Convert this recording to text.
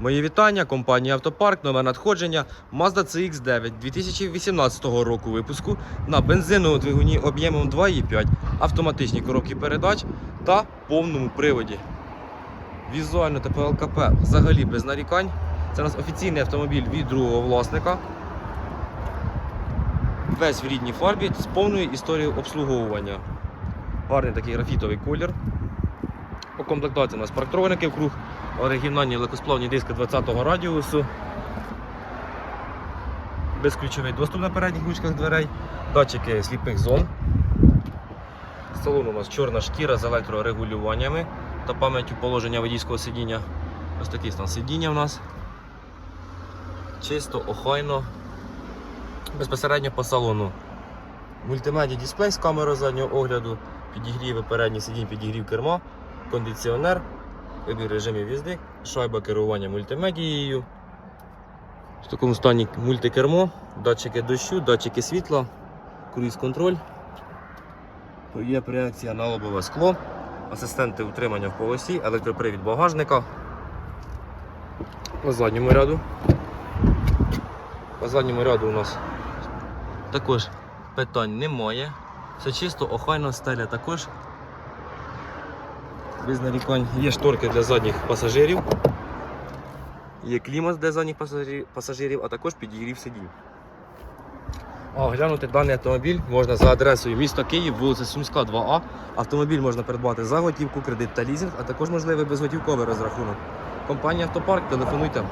Мої вітання, компанія Автопарк, номер надходження Mazda CX9 2018 року випуску на бензиновому двигуні об'ємом 2,5, автоматичній коробці передач та повному приводі. Візуально ТПЛКП взагалі без нарікань. Це у нас офіційний автомобіль від другого власника. Весь в рідній фарбі з повною історією обслуговування. Гарний такий графітовий колір. По комплектації у нас парктроники вкруг, оригінальні легкосплавні диски 20-го радіусу. Безключовий доступ на передніх ручках дверей, датчики сліпих зон. Салон у нас чорна шкіра з електрорегулюваннями та пам'яттю положення водійського сидіння. Ось такий стан сидіння у нас. Чисто, охайно, безпосередньо по салону. Мультимедіа дисплей з камерою заднього огляду, підігріви передніх сидінь, підігрів керма, кондиціонер, вибір режимів їзди, шайба керування мультимедією. В такому стані мультикермо, датчики дощу, датчики світла, круїз-контроль. Є реакція на лобове скло, асистенти утримання в полосі, електропривід багажника. По задньому ряду. По задньому ряду у нас також питань немає. Все чисто, охайно, стеля також. Без нарікань. Є шторки для задніх пасажирів. Є клімат для задніх пасажирів, а також підігрів сидінь. Оглянути даний автомобіль можна за адресою міста Київ, вулиця Сумська, 2А. Автомобіль можна придбати за готівку, кредит та лізинг, а також можливий безготівковий розрахунок. Компанія Автопарк, телефонуйте.